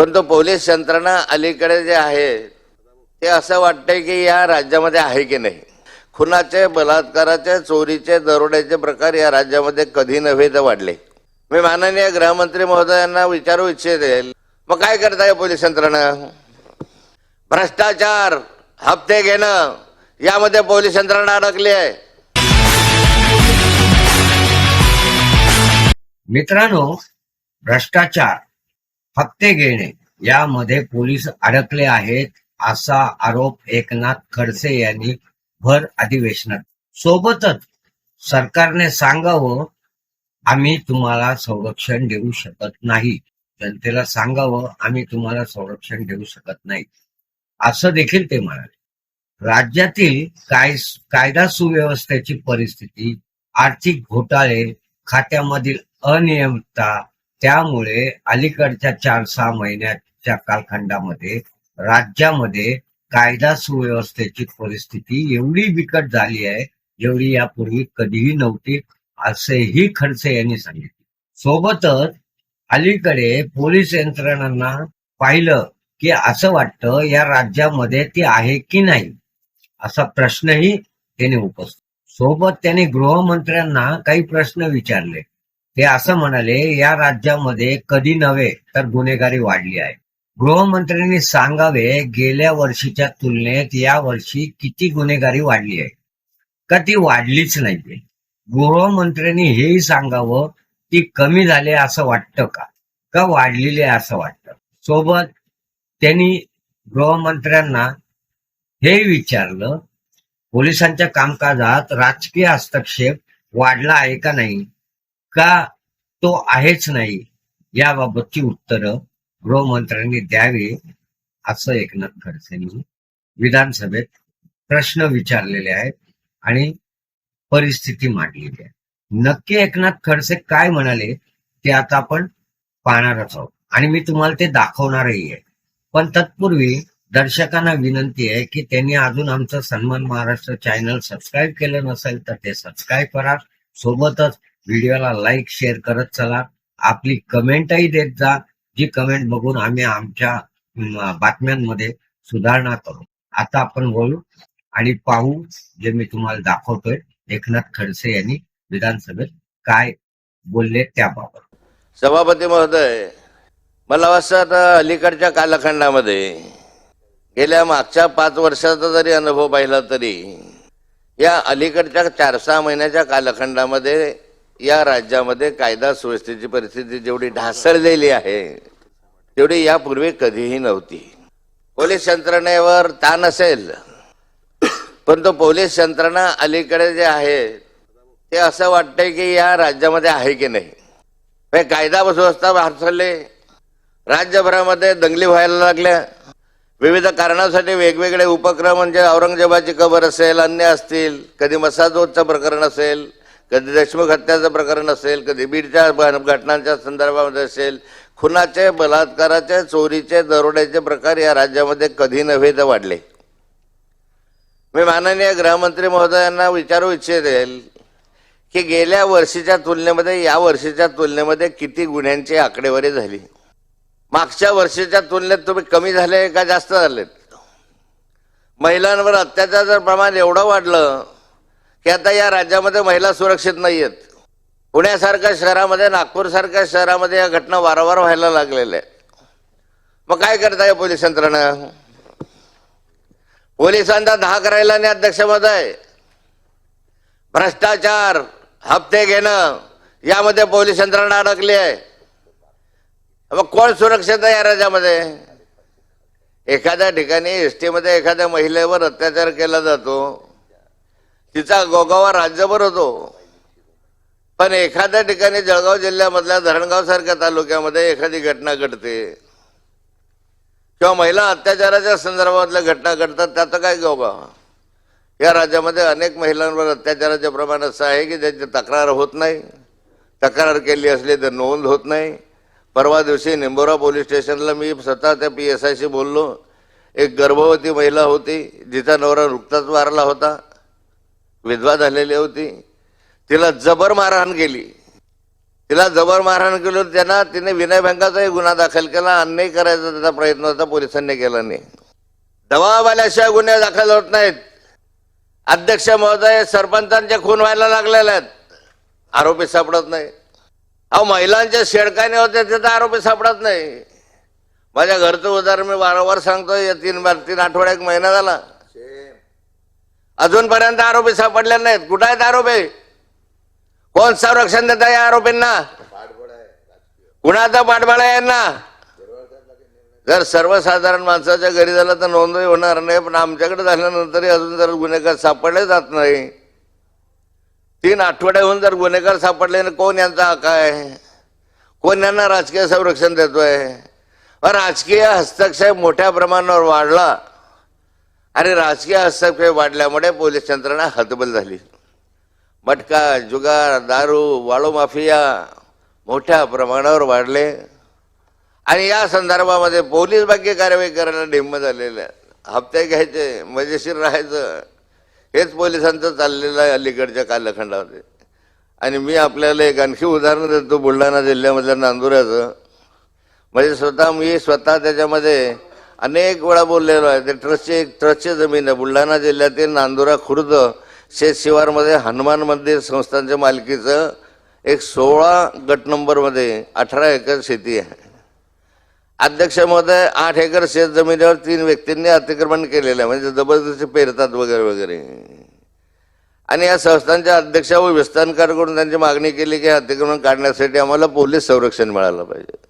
पण तो पोलीस यंत्रणा अलीकडे जे आहे ते असं वाटतंय की या राज्यामध्ये आहे की नाही? खुनाचे बलात्काराचे चोरीचे दरोड्याचे प्रकार या राज्यामध्ये कधी नव्हे तर वाढले. मी माननीय गृहमंत्री महोदयांना विचारू इच्छिते मग काय करताय पोलीस यंत्रणा? भ्रष्टाचार हप्ते घेणं यामध्ये पोलीस यंत्रणा अडकली आहे. मित्रांनो भ्रष्टाचार. हप्ते घेणे यामध्ये पोलीस अडकले आहेत असा आरोप एकनाथ खडसे यांनी भर अधिवेशनात. सोबतच सरकारने सांगावं आम्ही तुम्हाला संरक्षण देऊ शकत नाही. जनतेला सांगावं आम्ही तुम्हाला संरक्षण देऊ शकत नाही. असं देखील ते म्हणाले. राज्यातील काय कायदा सुव्यवस्थेची परिस्थिती आर्थिक घोटाळे खात्यामधील अनियमितता त्यामुळे अलीकडच्या चार सहा महिन्याच्या कालखंडामध्ये राज्यामध्ये कायदा सुव्यवस्थेची परिस्थिती एवढी बिकट झाली आहे जेवढी यापूर्वी कधीही नव्हती असेही खडसे यांनी सांगितले. सोबतच अलीकडे पोलीस यंत्रणांना पाहिलं की असं वाटतं या राज्यामध्ये ती आहे की नाही असा प्रश्नही त्यांनी उपस्थित सोबत त्यांनी गृहमंत्र्यांना काही प्रश्न विचारले. ते असं म्हणाले या राज्यामध्ये कधी नव्हे तर गुन्हेगारी वाढली आहे. गृहमंत्र्यांनी सांगावे गेल्या वर्षीच्या तुलनेत या वर्षी किती गुन्हेगारी वाढली आहे? का ती वाढलीच नाहीये? गृहमंत्र्यांनी हेही सांगावं ती कमी झाली असं वाटतं का? का वाढलेली आहे असं वाटतं? सोबत त्यांनी गृहमंत्र्यांना हे विचारलं पोलिसांच्या कामकाजात राजकीय हस्तक्षेप वाढला आहे का नाही? का तो आहेच नाही याबाबतची उत्तरं गृहमंत्र्यांनी द्यावी असं एकनाथ खडसेंनी विधानसभेत प्रश्न विचारलेले आहेत आणि परिस्थिती मांडलेली आहे. नक्की एकनाथ खडसे काय म्हणाले ते आता आपण पाहणारच आहोत. आणि मी तुम्हाला ते दाखवणारही आहे. पण तत्पूर्वी दर्शकांना विनंती आहे की त्यांनी अजून आमचं सन्मान महाराष्ट्र चॅनल सबस्क्राईब केलं नसेल तर ते सबस्क्राईब करा. सोबतच व्हिडिओला लाईक शेअर करत चला. आपली कमेंटही देत जा. जी कमेंट बघून आम्ही आमच्या बातम्यांमध्ये सुधारणा करू. आता आपण बोलू आणि पाहू जे मी तुम्हाला दाखवतोय. एकनाथ खडसे यांनी विधानसभेत काय बोलले त्याबाबत. सभापती महोदय मला वाटतं अलीकडच्या कालखंडामध्ये गेल्या मागच्या पाच वर्षाचा जरी अनुभव पाहिला तरी या अलीकडच्या चार सहा महिन्याच्या कालखंडामध्ये या राज्यामध्ये कायदा सुव्यवस्थेची परिस्थिती जेवढी ढासळलेली आहे तेवढी यापूर्वी कधीही नव्हती. पोलीस यंत्रणेवर ताण असेल पण तो पोलीस यंत्रणा अलीकडे जे आहे ते असं वाटतंय की या राज्यामध्ये आहे की नाही. कायदा सुव्यवस्था भारताले राज्यभरामध्ये दंगली व्हायला लागल्या. विविध कारणासाठी वेगवेगळे उपक्रम म्हणजे औरंगजेबाची कबर असेल अन्य असतील कधी मसाजोदचं प्रकरण असेल कधी देशमुख हत्याचं प्रकरण असेल कधी बीडच्या घटनांच्या संदर्भामध्ये असेल खुनाचे बलात्काराचे चोरीचे दरोड्याचे प्रकार या राज्यामध्ये कधी नव्हे तर वाढले. मी माननीय गृहमंत्री महोदयांना विचारू इच्छितेल की गेल्या वर्षीच्या तुलनेमध्ये या वर्षीच्या तुलनेमध्ये किती गुन्ह्यांची आकडेवारी झाली? मागच्या वर्षीच्या तुलनेत तुम्ही कमी झाले का जास्त झालेत? महिलांवर अत्याचाराचं प्रमाण एवढं वाढलं की आता या राज्यामध्ये महिला सुरक्षित नाही आहेत पुण्यासारख्या शहरामध्ये नागपूरसारख्या शहरामध्ये या घटना वारंवार व्हायला लागलेल्या आहेत. मग काय करताय पोलीस यंत्रणा? पोलिसांचा धाक राहिला नाही अध्यक्ष आहे भ्रष्टाचार हप्ते घेणं यामध्ये पोलीस यंत्रणा अडकली आहे. मग कोण सुरक्षित आहे या राज्यामध्ये? एखाद्या ठिकाणी एस टीमध्ये एखाद्या महिलेवर अत्याचार केला जातो. तिचा गोगावा राज्यभर होतो. पण एखाद्या ठिकाणी जळगाव जिल्ह्यामधल्या धरणगाव सारख्या तालुक्यामध्ये एखादी घटना घडते. किंवा महिला अत्याचाराच्या संदर्भातल्या घटना घडतात त्याचं काय गोगावा? या राज्यामध्ये अनेक महिलांवर अत्याचाराचे प्रमाण असं आहे की ज्यांची तक्रार होत नाही. तक्रार केली असली तर नोंद होत नाही. परवा दिवशी निंबोरा पोलीस स्टेशनला मी स्वतः त्या पी एस आयशी बोललो. एक गर्भवती महिला होती जिचा नवरा नुकताच वारला होता. विधवा झालेली होती. तिला जबर मारहाण केली. तिला जबर मारहाण केली होती त्यांना तिने विनयभंगाचाही गुन्हा दाखल केला. अन्याय करायचा त्याचा प्रयत्न होता पोलिसांनी केला नाही. दबावाल्याशिवाय गुन्हे दाखल होत नाहीत. अध्यक्ष महोदय सरपंचांचे खून व्हायला लागलेले आहेत. आरोपी सापडत नाही. अहो महिलांच्या शेडकाने होते तिथं आरोपी सापडत नाही. माझ्या घरचं उदाहरण मी वारंवार सांगतोय या तीन तीन आठवड्या एक महिना झाला. अजूनपर्यंत आरोपी सापडले नाहीत. कुठं आहेत आरोपी? कोण संरक्षण देत आहे या आरोपींना? कुणाचा पाठबळ आहे यांना? जर सर्वसाधारण माणसाच्या घरी झालं तर नोंदही होणार नाही पण आमच्याकडे झाल्यानंतरही अजून जर गुन्हेगार सापडले जात नाही. तीन आठवड्याहून जर गुन्हेगार सापडले नाही कोण यांचा हक्क आहे? कोण यांना राजकीय संरक्षण देतोय? राजकीय हस्तक्षेप मोठ्या प्रमाणावर वाढला. आणि राजकीय हस्तक्षेप वाढल्यामुळे पोलीस यंत्रणा हतबल झाली. मटका जुगार दारू वाळू माफिया मोठ्या प्रमाणावर वाढले. आणि या संदर्भामध्ये पोलीस बाकी कारवाई करायला निम्म झालेल्या हप्ते घ्यायचे मजेशीर राहायचं. हेच पोलिसांचं चाललेलं आहे अलीकडच्या कालखंडामध्ये. आणि मी आपल्याला एक आणखी उदाहरण देतो बुलढाणा जिल्ह्यामधल्या नांदुऱ्याचं. म्हणजे स्वतः मी स्वतः त्याच्यामध्ये अनेक वेळा बोललेलो आहे. ते ट्रस्टची एक ट्रस्टची जमीन आहे. बुलढाणा जिल्ह्यातील नांदुरा खुर्द शेत शिवारमध्ये हनुमान मंदिर संस्थांच्या मालकीचं एक सोळा गट नंबरमध्ये अठरा एकर शेती आहे. अध्यक्ष महोदय आठ एकर शेत जमिनीवर तीन व्यक्तींनी अतिक्रमण केलेलं आहे. म्हणजे जबरदस्ती पेरतात वगैरे वगैरे. आणि या संस्थांच्या अध्यक्ष व विस्तारकाराकडून त्यांची मागणी केली की अतिक्रमण काढण्यासाठी आम्हाला पोलीस संरक्षण मिळालं पाहिजे.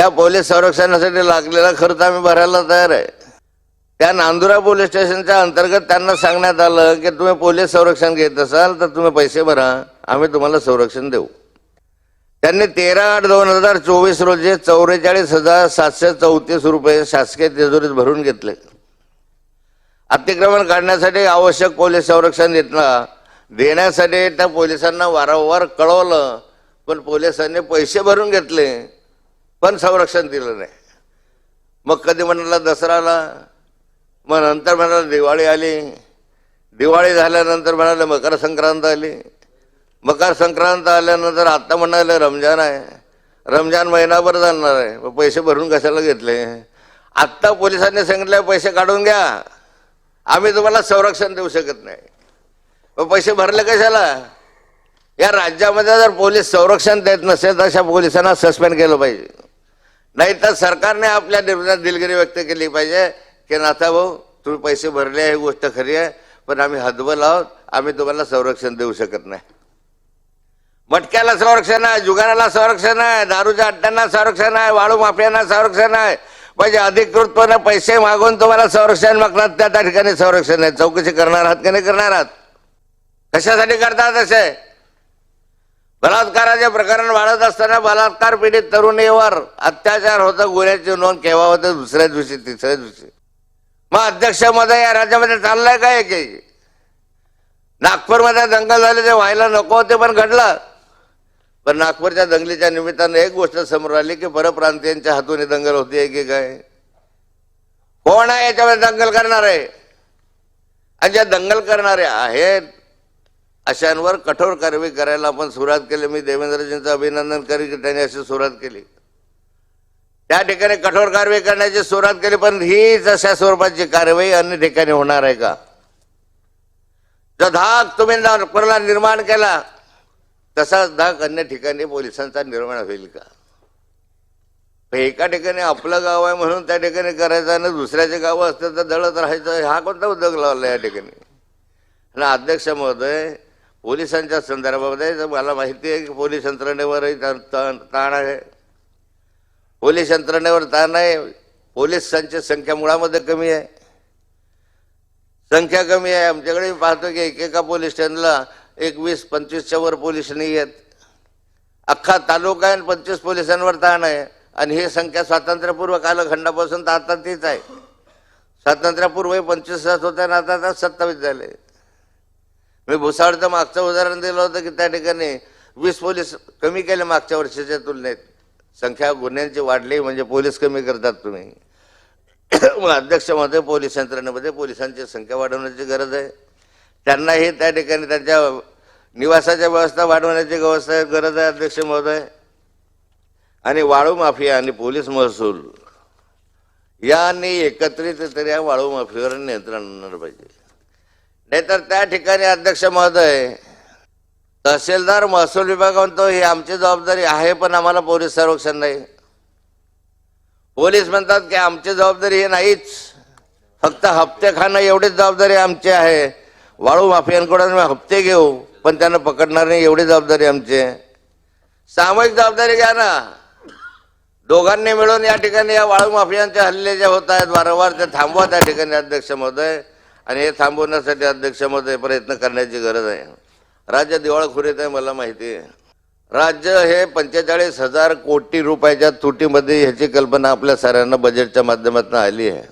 त्या पोलीस संरक्षणासाठी लागलेला खर्च आम्ही भरायला तयार आहे. त्या नांदुरा पोलीस स्टेशनच्या अंतर्गत त्यांना सांगण्यात आलं की तुम्ही पोलीस संरक्षण घेत असाल तर तुम्ही पैसे भरा आम्ही तुम्हाला संरक्षण देऊ. त्यांनी तेरा आठ दोन हजार चोवीस रोजी चौवेचाळीस हजार सातशे चौतीस रुपये शासकीय तिजोरीत भरून घेतले. अतिक्रमण काढण्यासाठी आवश्यक पोलीस संरक्षण घेतलं. देण्यासाठी त्या पोलिसांना वारंवार कळवलं पण पोलिसांनी पैसे भरून घेतले. पण संरक्षण दिलं नाही. मग कधी म्हणाला दसराला? मग नंतर म्हणाला दिवाळी आली. दिवाळी झाल्यानंतर म्हणाले मकर संक्रांत आली. मकर संक्रांत आल्यानंतर आत्ता म्हणाले रमजान आहे. रमजान महिनाभर जाणार आहे. मग पैसे भरून कशाला घेतले? आत्ता पोलिसांनी सांगितले पैसे काढून घ्या. आम्ही तुम्हाला संरक्षण देऊ शकत नाही. मग पैसे भरले कशाला? या राज्यामध्ये जर पोलीस संरक्षण देत नसेल तर अशा पोलिसांना सस्पेंड केलं पाहिजे. नाही तर सरकारने आपल्या निर्णयात दिलगिरी व्यक्त केली पाहिजे की नाथा भाऊ तुम्ही पैसे भरले ही गोष्ट खरी आहे पण आम्ही हदबल आहोत आम्ही तुम्हाला संरक्षण देऊ शकत नाही. मटक्याला संरक्षण आहे जुगाराला संरक्षण आहे दारूच्या अड्ड्यांना संरक्षण आहे वाळू माफियांना संरक्षण आहे. म्हणजे अधिकृतपणे पैसे मागून तुम्हाला संरक्षण मागणार त्या त्या ठिकाणी संरक्षण आहे. चौकशी करणार आहात की नाही करणार आहात? कशासाठी करतात असे? बलात्काराचे प्रकरण वाढत असताना बलात्कार पीडित तरुणीवर अत्याचार होता गुन्ह्याची नोंद केव्हा होतं? दुसऱ्या दिवशी तिसऱ्या दिवशी. मग अध्यक्षमध्ये या राज्यामध्ये चाललंय काय की नागपूरमध्ये दंगल झाले ते व्हायला नको होते पण घडलं. पण नागपूरच्या दंगलीच्या निमित्तानं एक गोष्ट समोर आली की परप्रांतीयांच्या हातून दंगल होती की काय कोण आहे याच्यामध्ये दंगल करणार? आहे आणि ज्या दंगल करणारे आहेत अशांवर कठोर कारवाई करायला आपण सुरुवात केली. मी देवेंद्रजींचं अभिनंदन करी की त्यांनी अशी सुरुवात केली. त्या ठिकाणी कठोर कारवाई करण्याची सुरुवात केली पण हीच अशा स्वरूपाची कारवाई अन्य ठिकाणी होणार आहे का? जो धाक तुम्ही नागपूरला निर्माण केला तसाच धाक अन्य ठिकाणी पोलिसांचा निर्माण होईल का? एका ठिकाणी आपलं गाव आहे म्हणून त्या ठिकाणी करायचं आणि दुसऱ्याचे गाव असतील तर दळत राहायचं हा कोणता उद्योग लावला या ठिकाणी? आणि अध्यक्ष महोदय पोलिसांच्या संदर्भामध्ये मला माहिती आहे की पोलीस यंत्रणेवरही ताण ताण- आहे. पोलीस यंत्रणेवर ताण आहे. पोलिसांची संख्या मुळामध्ये कमी आहे. संख्या कमी आहे. आमच्याकडे पाहतो की एकेका पोलीस स्टेशनला एक वीस पंचवीसच्या वर पोलीस नाही आहेत. अख्खा तालुका आहे आणि पंचवीस पोलिसांवर ताण आहे. आणि ही संख्या स्वातंत्र्यपूर्व कालखंडापासून तर आता तीच आहे स्वातंत्र्यापूर्वही पंचवीस होत्या आणि आता आता सत्तावीस झाले. मी भुसावळचं मागचं उदाहरण दिलं होतं की त्या ठिकाणी वीस पोलीस कमी केले मागच्या वर्षीच्या तुलनेत. संख्या गुन्ह्यांची वाढली म्हणजे पोलीस कमी करतात तुम्ही. मग अध्यक्षमध्ये पोलीस यंत्रणेमध्ये पोलिसांची संख्या वाढवण्याची गरज आहे. त्यांनाही त्या ठिकाणी त्यांच्या निवासाच्या व्यवस्था वाढवण्याची व्यवस्था गरज आहे अध्यक्ष महोदय. आणि वाळू माफिया आणि पोलीस महसूल यांनी एकत्रितरित्या वाळू माफियावर नियंत्रण आणणार पाहिजे. नाहीतर त्या ठिकाणी अध्यक्ष महोदय तहसीलदार महसूल विभाग म्हणतो ही आमची जबाबदारी आहे पण आम्हाला पोलीस संरक्षण नाही. पोलीस म्हणतात की आमची जबाबदारी हे नाहीच. फक्त हप्ते खाणं एवढीच जबाबदारी आमची आहे. वाळू माफियांकडून हप्ते घेऊ पण त्यांना पकडणार नाही एवढी जबाबदारी आमची आहे. सामूहिक जबाबदारी घ्या ना. दोघांनी मिळून या ठिकाणी या वाळू माफियांचे हल्ले जे होत आहेत वारंवार ते थांबवा त्या ठिकाणी अध्यक्ष महोदय. आणि हे थांबवण्यासाठी अध्यक्षामध्ये प्रयत्न करण्याची गरज आहे. राज्य दिवाळखोरीत आहे मला माहिती आहे. राज्य हे पंचेचाळीस हजार कोटी रुपयाच्या तुटीमध्ये ह्याची कल्पना आपल्या साऱ्यांना बजेटच्या माध्यमातून आली आहे.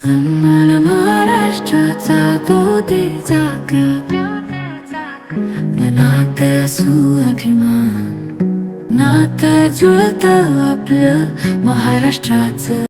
मला महाराष्ट्राचा आपलं महाराष्ट्राचं.